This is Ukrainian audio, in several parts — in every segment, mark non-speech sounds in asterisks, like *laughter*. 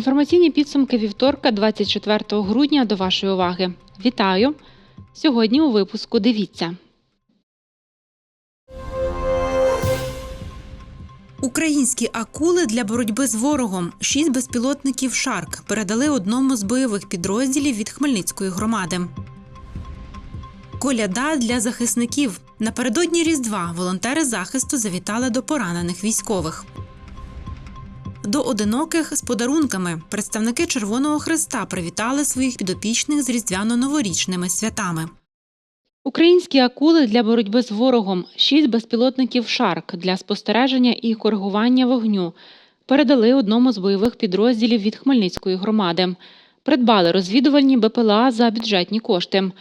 Інформаційні підсумки вівторка, 24 грудня до вашої уваги. Вітаю! Сьогодні у випуску дивіться. Українські акули для боротьби з ворогом. Шість безпілотників Шарк передали одному з бойових підрозділів від Хмельницької громади. Коляда для захисників. Напередодні Різдва волонтери захисту завітали до поранених військових. До одиноких з подарунками представники Червоного Христа привітали своїх підопічних з різдвяно-новорічними святами. Українські акули для боротьби з ворогом, шість безпілотників Шарк для спостереження і коригування вогню передали одному з бойових підрозділів від Хмельницької громади. Придбали розвідувальні БПЛА за бюджетні кошти.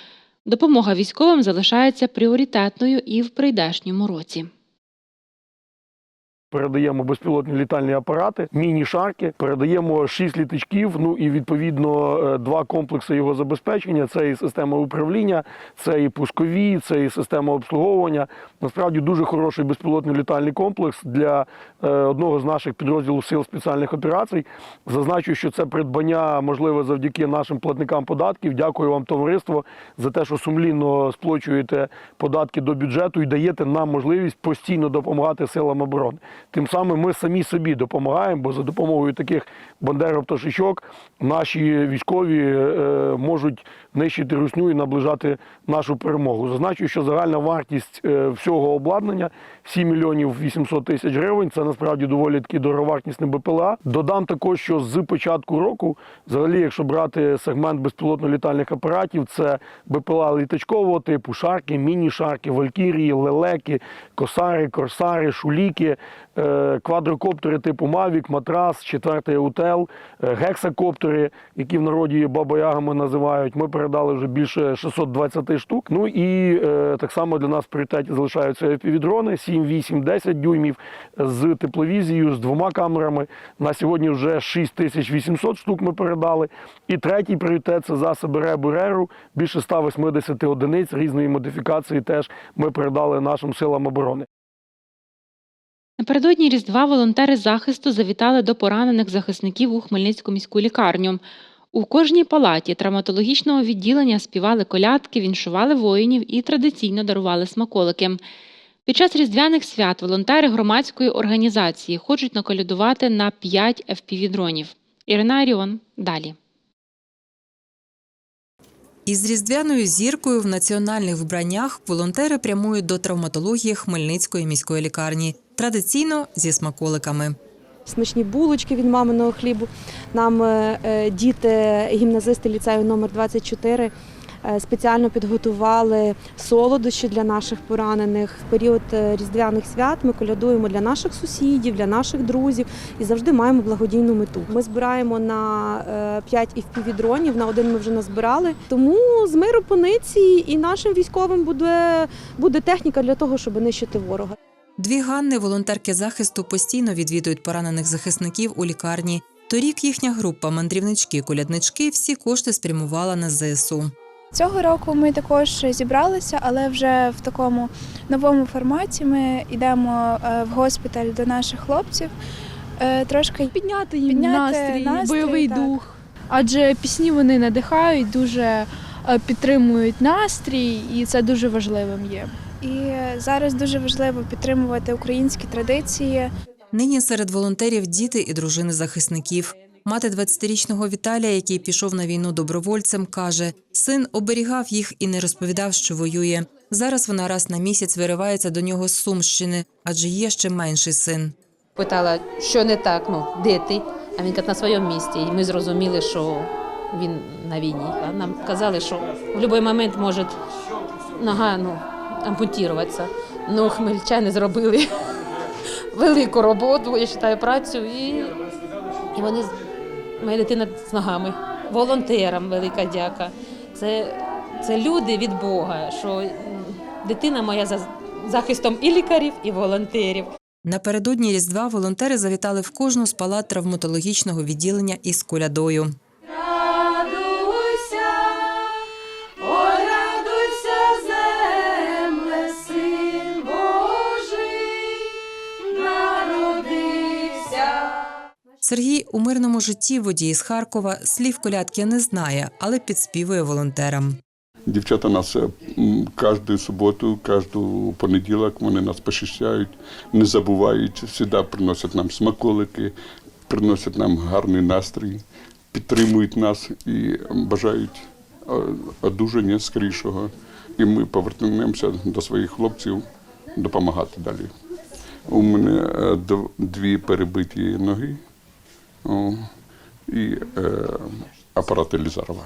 Допомога військовим залишається пріоритетною і в прийдешньому році. Передаємо безпілотні літальні апарати, міні-шарки, передаємо шість літачків. Ну і відповідно е, два комплекси його забезпечення. Це і система управління, це і пускові, це і система обслуговування. Насправді дуже хороший безпілотний літальний комплекс для е, одного з наших підрозділів сил спеціальних операцій. Зазначу, що це придбання можливе завдяки нашим платникам податків. Дякую вам, товариство, за те, що сумлінно сплачуєте податки до бюджету і даєте нам можливість постійно допомагати силам оборони. Тим самим ми самі собі допомагаємо, бо за допомогою таких бандеров-пташечок наші військові е, можуть нищити русню і наближати нашу перемогу. Зазначу, що загальна вартість е, всього обладнання 7 мільйонів 800 тисяч гривень. Це насправді доволі таки дороговартісне БПЛА. Додам також, що з початку року, взагалі, якщо брати сегмент безпілотно-літальних апаратів, це БПЛА літачкового типу, шарки, міні-шарки, валькірії, лелеки, косари, корсари, шуліки, е, квадрокоптери типу Мавік, Матрас, четвертий Утел, е, гексакоптери, які в народі баба-ягами називають. Ми передали вже більше 620 штук. Ну і е, так само для нас в пріоритеті залишаються FPV-дрони 7, 8, 10 дюймів з тепловізією, з двома камерами. На сьогодні вже 6800 штук ми передали. І третій пріоритет це засоби РЕБу РЕРу, більше 180 одиниць різної модифікації теж ми передали нашим силам оборони. Напередодні Різдва волонтери захисту завітали до поранених захисників у Хмельницьку міську лікарню. У кожній палаті травматологічного відділення співали колядки, віншували воїнів і традиційно дарували смаколики. Під час різдвяних свят волонтери громадської організації хочуть наколядувати на 5 FPV-дронів. Ірина Аріон далі. Із різдвяною зіркою в національних вбраннях волонтери прямують до травматології Хмельницької міської лікарні. Традиційно зі смаколиками. Смачні булочки від маминого хлібу. Нам е, е, діти, гімназисти ліцею номер 24 е, спеціально підготували солодощі для наших поранених. В період різдвяних свят ми колядуємо для наших сусідів, для наших друзів і завжди маємо благодійну мету. Ми збираємо на е, 5 FPV-дронів, на один ми вже назбирали. Тому з миру пониці і нашим військовим буде, буде техніка для того, щоб нищити ворога. Дві Ганни, волонтерки захисту, постійно відвідують поранених захисників у лікарні. Торік їхня група мандрівнички-коляднички всі кошти спрямувала на ЗСУ. Цього року ми також зібралися, але вже в такому новому форматі. Ми йдемо е, в госпіталь до наших хлопців. е, Трошки підняти їм Підняти настрій, настрій, бойовий так. дух. Адже пісні вони надихають, дуже е, підтримують настрій, і це дуже важливим є. І зараз дуже важливо підтримувати українські традиції. Нині серед волонтерів діти і дружини захисників. Мати 20-річного Віталія, який пішов на війну добровольцем, каже: син оберігав їх і не розповідав, що воює. Зараз вона раз на місяць виривається до нього з Сумщини, адже є ще менший син. Питала, що не так, ну де ти? А він каже, на своєму місці. І ми зрозуміли, що він на війні. А нам казали, що в будь-який момент може нога ну, ампутуватися. Ну, хмельчани зробили *laughs* велику роботу, я вважаю, працю. І, і вони, моя дитина з ногами. Волонтерам велика дяка. Це, це люди від Бога, що дитина моя за захистом і лікарів, і волонтерів. Напередодні Різдва волонтери завітали в кожну з палат травматологічного відділення із колядою. Сергій у мирному житті водій з Харкова слів колядки не знає, але підспівує волонтерам. Дівчата нас е, кожну суботу, кожну понеділок вони нас посіщають, не забувають, завжди приносять нам смаколики, приносять нам гарний настрій, підтримують нас і бажають одужання скорішого. І ми повернемося до своїх хлопців допомагати далі. У мене е, дві перебиті ноги і е, апарат Елізарова.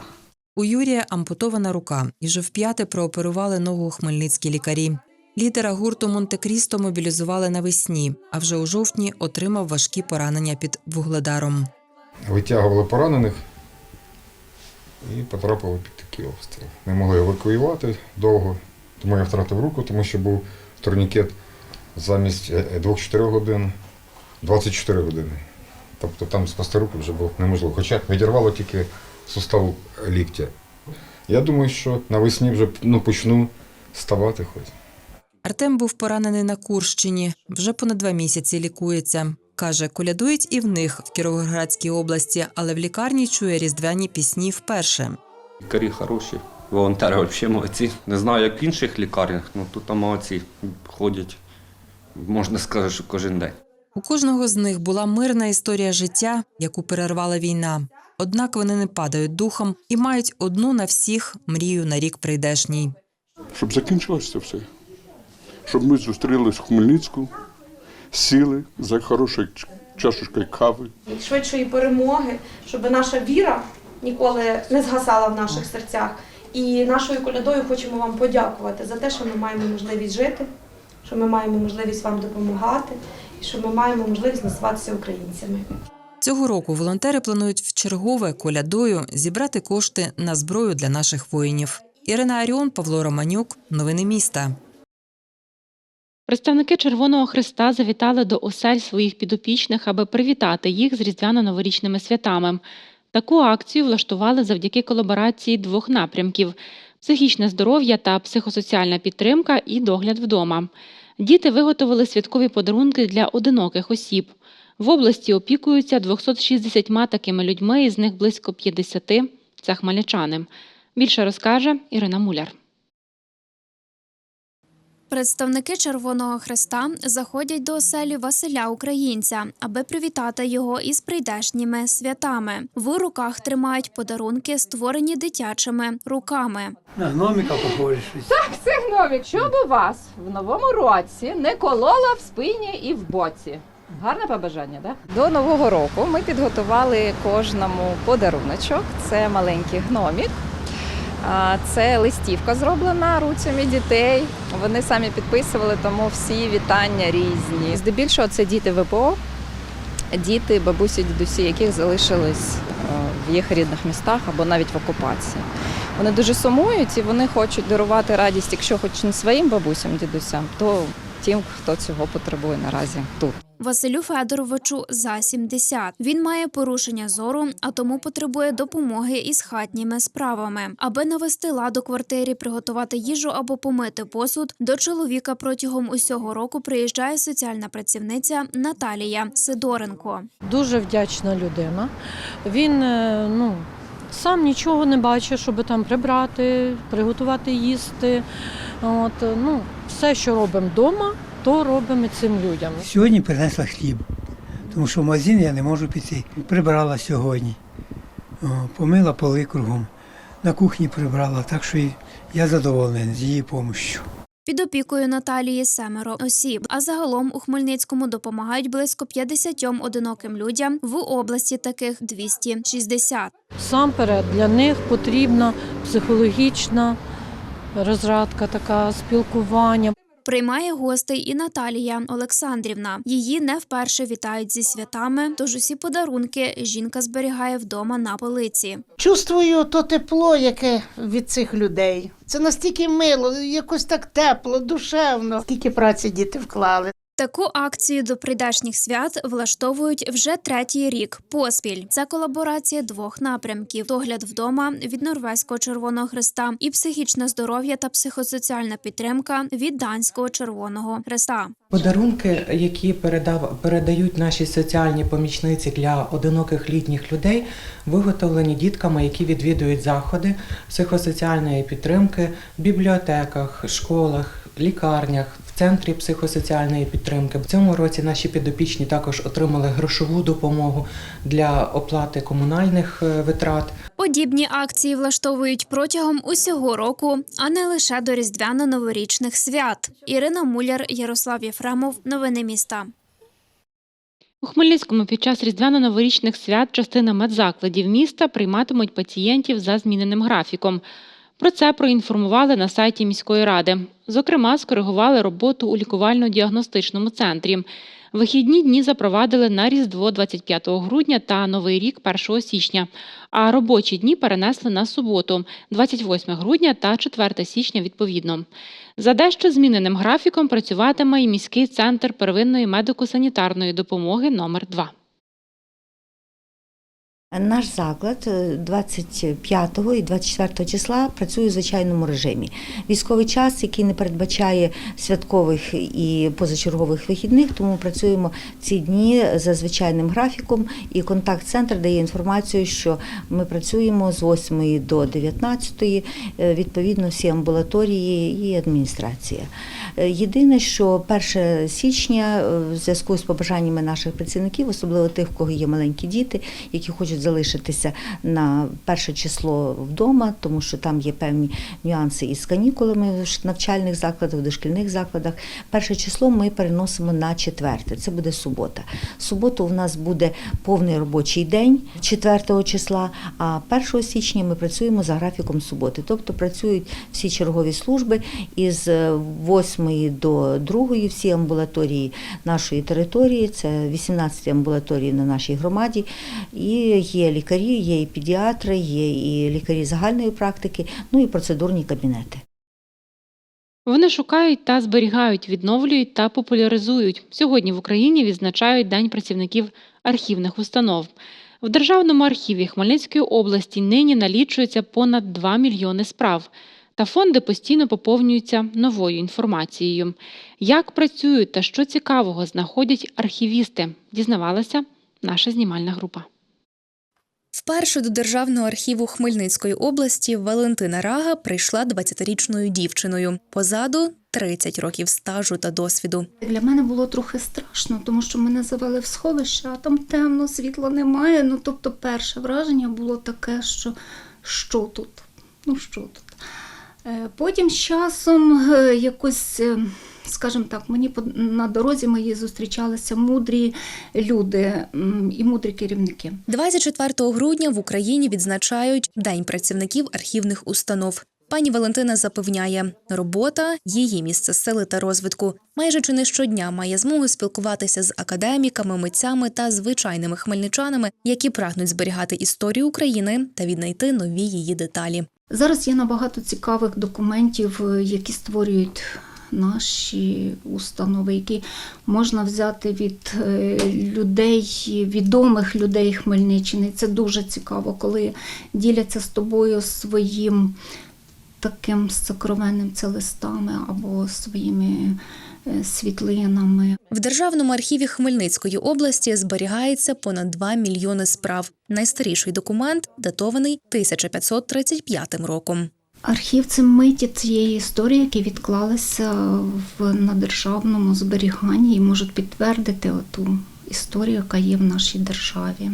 У Юрія ампутована рука, і вже вп'яте прооперували ногу хмельницькі лікарі. Лідера гурту Монте-Крісто мобілізували навесні, а вже у жовтні отримав важкі поранення під вугледаром. Витягували поранених і потрапили під такий обстріл. Не могли евакуювати довго, тому я втратив руку, тому що був турнікет замість 2-4 годин 24 години. Тобто там спасти руку вже було неможливо. Хоча відірвало тільки суставу ліктя. Я думаю, що навесні вже ну, почну ставати хоч. Артем був поранений на Курщині. Вже понад два місяці лікується. Каже, колядують і в них в Кіровоградській області, але в лікарні чує різдвяні пісні вперше. Лікарі хороші, волонтери взагалі молодці. Не знаю, як в інших лікарнях, але тут молодці ходять, можна сказати, що кожен день. У кожного з них була мирна історія життя, яку перервала війна. Однак вони не падають духом і мають одну на всіх мрію на рік прийдешній. щоб закінчилося все. Щоб ми зустрілись в Хмельницьку, сіли за хорошою чашечкою кави. швидшої перемоги, щоб наша віра ніколи не згасала в наших серцях. І нашою колядою хочемо вам подякувати за те, що ми маємо можливість жити, що ми маємо можливість вам допомагати, і що ми маємо можливість називатися українцями. Цього року волонтери планують вчергове колядою зібрати кошти на зброю для наших воїнів. Ірина Аріон, Павло Романюк. Новини міста. Представники Червоного Христа завітали до осель своїх підопічних, аби привітати їх з різдвяно-новорічними святами. Таку акцію влаштували завдяки колаборації двох напрямків: психічне здоров'я та психосоціальна підтримка і догляд вдома. Діти виготовили святкові подарунки для одиноких осіб. В області опікуються 260 такими людьми, із них близько 50 – це хмельничани. Більше розкаже Ірина Муляр. Представники Червоного Хреста заходять до оселі Василя Українця, аби привітати його із прийдешніми святами. В руках тримають подарунки, створені дитячими руками. На гноміка похоже щось. Це гномік, щоб у вас в новому році не колола в спині і в боці. Гарне побажання, так? До нового року ми підготували кожному подаруночок. Це маленький гномік. А, Це листівка зроблена руцями дітей. Вони самі підписували, тому всі вітання різні. Здебільшого це діти ВПО, діти, бабусі, дідусі, яких залишились е, в їх рідних містах або навіть в окупації. Вони дуже сумують і вони хочуть дарувати радість, якщо хоч не своїм бабусям, дідусям, то тим, хто цього потребує наразі тут. Василю Федоровичу за 70. Він має порушення зору, а тому потребує допомоги із хатніми справами. Аби навести лад у квартирі, приготувати їжу або помити посуд. До чоловіка протягом усього року приїжджає соціальна працівниця Наталія Сидоренко. Дуже вдячна людина. Він е, ну, сам нічого не бачить, щоб там прибрати, приготувати їсти. От, е, ну, все, що робимо вдома, то робимо цим людям. Сьогодні принесла хліб, тому що в магазин я не можу піти. Прибрала сьогодні. Помила поли кругом. На кухні прибрала, так що я задоволений з її допомогою. Під опікою Наталії семеро осіб. А загалом у Хмельницькому допомагають близько 50 одиноким людям. В області таких 260. Самперед для них потрібна психологічна розрадка, така спілкування. Приймає гостей і Наталія Олександрівна. Її не вперше вітають зі святами, тож усі подарунки жінка зберігає вдома на полиці. Чувствую то тепло, яке від цих людей. Це настільки мило, якось так тепло, душевно. Скільки праці діти вклали. Таку акцію до прийдешніх свят влаштовують вже третій рік поспіль. Це колаборація двох напрямків: догляд вдома від Норвезького Червоного Христа і психічне здоров'я та психосоціальна підтримка від Данського Червоного Христа. Подарунки, які передав, передають наші соціальні помічниці для одиноких літніх людей, виготовлені дітками, які відвідують заходи психосоціальної підтримки в бібліотеках, школах, лікарнях, в центрі психосоціальної підтримки. В цьому році наші підопічні також отримали грошову допомогу для оплати комунальних е, витрат. Подібні акції влаштовують протягом усього року, а не лише до різдвяно-новорічних свят. Ірина Муляр, Ярослав Єфремов. Новини міста. У Хмельницькому під час різдвяно-новорічних свят частина медзакладів міста прийматимуть пацієнтів за зміненим графіком. Про це проінформували на сайті міської ради. Зокрема, скоригували роботу у лікувально-діагностичному центрі. Вихідні дні запровадили на Різдво 25 грудня та Новий рік 1 січня, а робочі дні перенесли на суботу 28 грудня та 4 січня відповідно. За дещо зміненим графіком працюватиме і міський центр первинної медико-санітарної допомоги номер 2 Наш заклад е, 25 і 24 числа працює у звичайному режимі. Військовий час, який не передбачає святкових і позачергових вихідних, тому працюємо ці дні за звичайним графіком. І контакт-центр дає інформацію, що ми працюємо з 8 до 19, е, відповідно всі амбулаторії і адміністрація. Е, Єдине, що 1 січня е, в зв'язку з побажаннями наших працівників, особливо тих, в кого є маленькі діти, які хочуть залишитися на перше число вдома, тому що там є певні нюанси із канікулами в навчальних закладах, в дошкільних закладах. Перше число ми переносимо на четверте. Це буде субота. Суботу у нас буде повний робочий день 4 числа, а 1 січня ми працюємо за графіком суботи. Тобто працюють всі чергові служби із 8 до 2 всі амбулаторії нашої території. Це 18 амбулаторій на нашій громаді. І є лікарі, є і педіатри, є і лікарі загальної практики, ну і процедурні кабінети. Вони шукають та зберігають, відновлюють та популяризують. Сьогодні в Україні відзначають День працівників архівних установ. В Державному архіві Хмельницької області нині налічується понад 2 мільйони справ. Та фонди постійно поповнюються новою інформацією. Як працюють та що цікавого знаходять архівісти, дізнавалася наша знімальна група. Вперше до Державного архіву Хмельницької області Валентина Рага прийшла 20-річною дівчиною. Позаду 30 років стажу та досвіду. Для мене було трохи страшно, тому що мене завели в сховище, а там темно, світла немає. Ну тобто, перше враження було таке, що що тут? Ну що тут? Е, Потім з часом е, якось, е, скажімо так, мені на дорозі мої зустрічалися мудрі люди і мудрі керівники. 24 грудня в Україні відзначають День працівників архівних установ. Пані Валентина запевняє, робота її місце сили та розвитку. Майже чи не щодня має змогу спілкуватися з академіками, митцями та звичайними хмельничанами, які прагнуть зберігати історію України та віднайти нові її деталі. Зараз є набагато цікавих документів, які створюють наші установи, які можна взяти від е, людей, відомих людей Хмельниччини. Це дуже цікаво, коли діляться з тобою своїм таким сокровенним це листами або своїми е, світлинами. В Державному архіві Хмельницької області зберігається понад 2 мільйони справ. Найстаріший документ датований 1535 роком. Архів це миті цієї історії, які відклалися в на державному зберіганні і можуть підтвердити ту історію, яка є в нашій державі.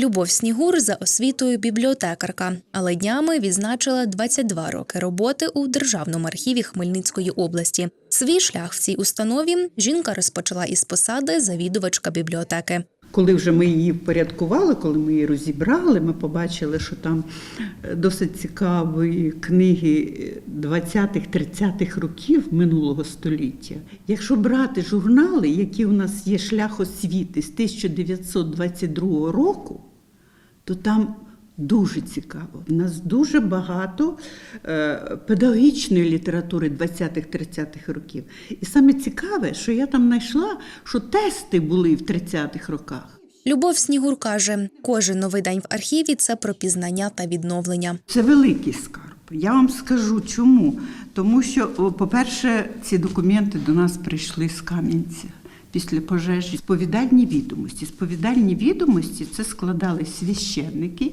Любов Снігур за освітою бібліотекарка, але днями відзначила 22 роки роботи у Державному архіві Хмельницької області. Свій шлях в цій установі жінка розпочала із посади завідувачка бібліотеки. Коли вже ми її впорядкували, коли ми її розібрали, ми побачили, що там е, досить цікаві книги 20-30-х років минулого століття. Якщо брати журнали, які у нас є шлях освіти з 1922 року, то там Дуже цікаво. У нас дуже багато е, педагогічної літератури 20-30-х років. І саме цікаве, що я там знайшла, що тести були в 30-х роках. Любов Снігур каже, кожен новий день в архіві це про пізнання та відновлення. Це великий скарб. Я вам скажу чому. Тому що, по-перше, ці документи до нас прийшли з Кам'янця. Після пожежі сповідальні відомості. Сповідальні відомості це складали священники.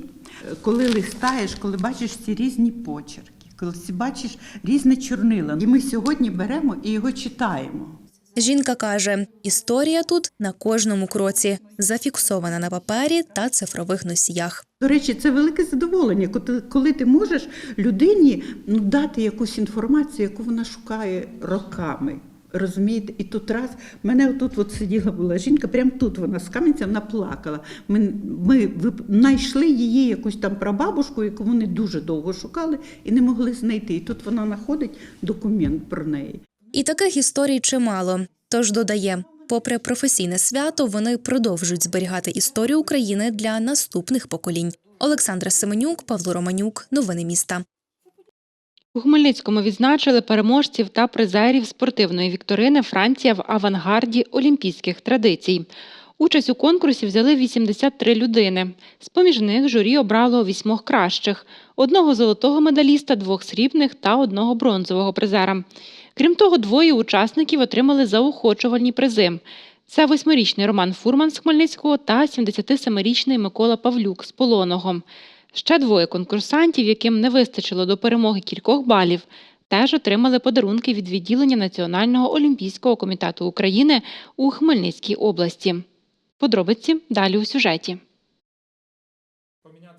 Коли листаєш, коли бачиш ці різні почерки, коли бачиш різне чорнила. І ми сьогодні беремо і його читаємо. Жінка каже, історія тут на кожному кроці, зафіксована на папері та цифрових носіях. До речі, це велике задоволення, коли- ти можеш людині ну, дати якусь інформацію, яку вона шукає роками. Розумієте, і тут раз мене отут от сиділа була жінка, прямо тут вона з камінця вона плакала. Ми, ми знайшли її якусь там прабабушку, яку вони дуже довго шукали і не могли знайти. І тут вона знаходить документ про неї. І таких історій чимало. Тож додає, попри професійне свято, вони продовжують зберігати історію України для наступних поколінь. Олександра Семенюк, Павло Романюк. Новини міста. У Хмельницькому відзначили переможців та призерів спортивної вікторини Франція в авангарді олімпійських традицій. Участь у конкурсі взяли 83 людини. З-поміж них журі обрало вісьмох кращих: одного золотого медаліста, двох срібних та одного бронзового призера. Крім того, двоє учасників отримали заохочувальні призи. Це восьмирічний Роман Фурман з Хмельницького та 77-річний Микола Павлюк з Полоного. Ще двоє конкурсантів, яким не вистачило до перемоги кількох балів, теж отримали подарунки від відділення Національного олімпійського комітету України у Хмельницькій області. Подробиці далі у сюжеті.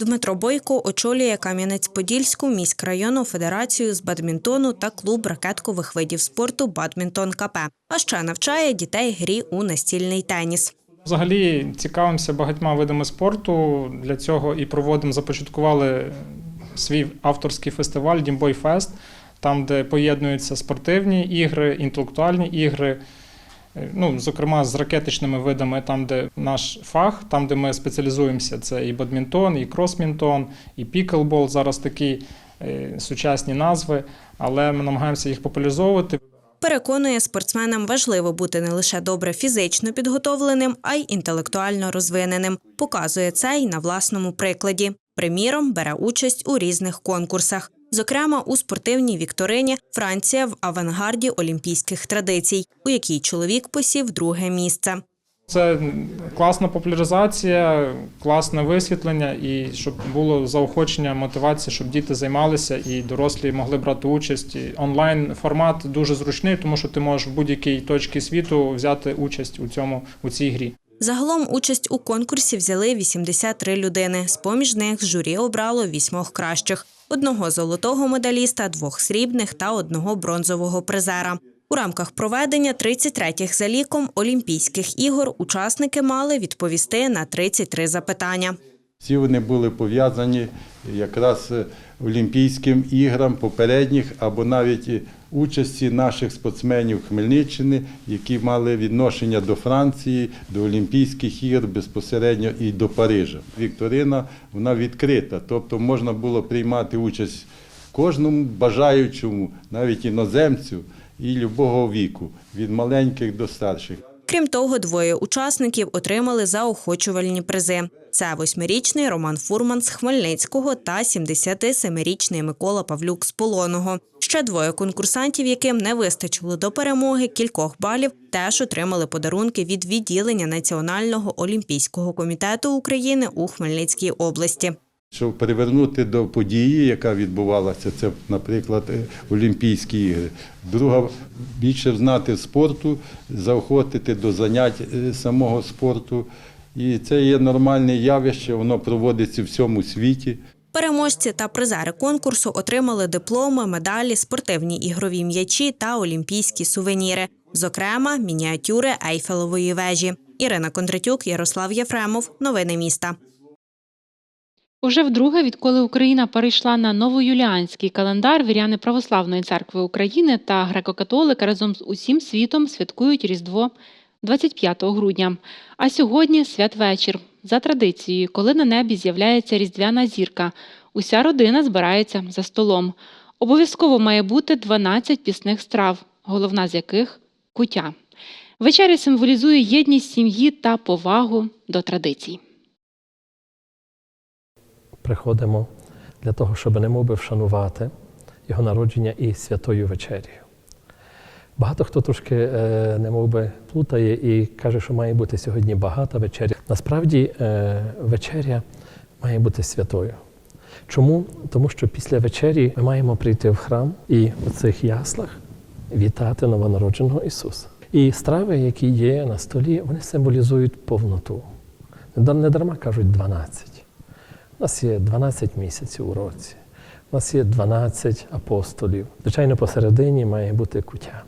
Дмитро Бойко очолює Кам'янець-Подільську міськрайонну федерацію з бадмінтону та клуб ракеткових видів спорту Бадмінтон КП. А ще навчає дітей грі у настільний теніс. Взагалі цікавимося багатьма видами спорту. Для цього і проводимо, започаткували свій авторський фестиваль Дімбой Фест, там, де поєднуються спортивні ігри, інтелектуальні ігри. Е, Ну, зокрема, з ракетичними видами, там, де наш фах, там, де ми спеціалізуємося, це і бадмінтон, і кросмінтон, і піклбол. Зараз такі е, сучасні назви, але ми намагаємося їх популяризовувати. Переконує, спортсменам важливо бути не лише добре фізично підготовленим, а й інтелектуально розвиненим. Показує це й на власному прикладі. Приміром, бере участь у різних конкурсах. Зокрема, у спортивній вікторині Франція в авангарді олімпійських традицій, у якій чоловік посів друге місце. Це класна популяризація, класне висвітлення, і щоб було заохочення, мотивація, щоб діти займалися і дорослі могли брати участь. І Онлайн формат дуже зручний, тому що ти можеш в будь-якій точці світу взяти участь у цьому у цій грі. Загалом участь у конкурсі взяли 83 людини. З-поміж них журі обрало вісьмох кращих: одного золотого медаліста, двох срібних та одного бронзового призера. У рамках проведення 33-х за ліком Олімпійських ігор учасники мали відповісти на 33 запитання. Всі вони були пов'язані якраз Олімпійським іграм попередніх або навіть участі наших спортсменів Хмельниччини, які мали відношення до Франції, до Олімпійських ігор безпосередньо і до Парижа. Вікторина вона відкрита, тобто можна було приймати участь кожному бажаючому, навіть іноземцю і любого віку, від маленьких до старших. Крім того, двоє учасників отримали заохочувальні призи. Це восьмирічний Роман Фурман з Хмельницького та 77-річний Микола Павлюк з Полоного. Ще двоє конкурсантів, яким не вистачило до перемоги кількох балів, теж отримали подарунки від відділення Національного олімпійського комітету України у Хмельницькій області. Щоб привернути до події, яка відбувалася, це, наприклад, е, Олімпійські ігри. Друга більше знати спорту, заохотити до занять е, самого спорту. І це є нормальне явище, воно проводиться в всьому світі. Переможці та призери конкурсу отримали дипломи, медалі, спортивні ігрові м'ячі та олімпійські сувеніри, зокрема, мініатюри Ейфелевої вежі. Ірина Кондратюк, Ярослав Єфремов. Новини міста. Уже вдруге, відколи Україна перейшла на новоюліанський календар, віряни Православної церкви України та греко-католики разом з усім світом святкують Різдво 25 грудня. А сьогодні святвечір. За традицією, коли на небі з'являється різдвяна зірка, уся родина збирається за столом. Обов'язково має бути 12 пісних страв, головна з яких куття. Вечеря символізує єдність сім'ї та повагу до традицій. Приходимо для того, щоб немов би вшанувати його народження і святою вечерію. Багато хто трошки е, немов би плутає і каже, що має бути сьогодні багата вечеря. Насправді е, вечеря має бути святою. Чому? Тому що після вечері ми маємо прийти в храм і у цих яслах вітати новонародженого Ісуса. І страви, які є на столі, вони символізують повноту. Не дарма кажуть 12. У нас є 12 місяців у році. У нас є 12 апостолів. Звичайно, посередині має бути куття.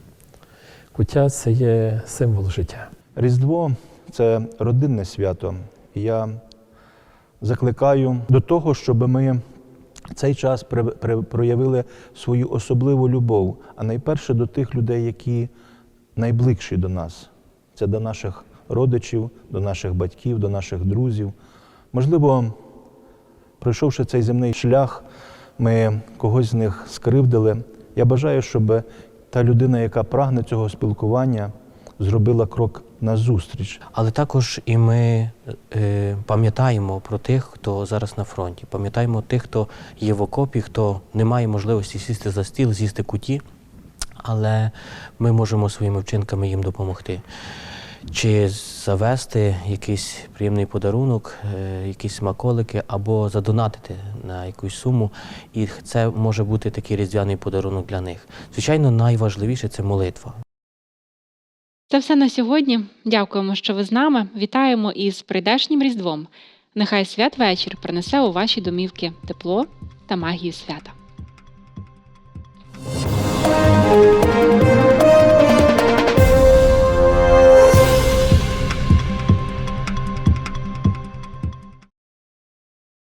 Куття це є символ життя. Різдво це родинне свято. Я закликаю до того, щоб ми цей час проявили свою особливу любов, а найперше до тих людей, які найближчі до нас. Це до наших родичів, до наших батьків, до наших друзів. Можливо, пройшовши цей земний шлях, ми когось з них скривдили. Я бажаю, щоб та людина, яка прагне цього спілкування, зробила крок назустріч. Але також і ми е, пам'ятаємо про тих, хто зараз на фронті. Пам'ятаємо тих, хто є в окопі, хто не має можливості сісти за стіл, з'їсти куті, але ми можемо своїми вчинками їм допомогти. Чи завести якийсь приємний подарунок, е, якісь смаколики, або задонатити на якусь суму. І це може бути такий різдвяний подарунок для них. Звичайно, найважливіше це молитва. Це все на сьогодні. Дякуємо, що ви з нами. Вітаємо із прийдешнім Різдвом. Нехай святвечір принесе у ваші домівки тепло та магію свята.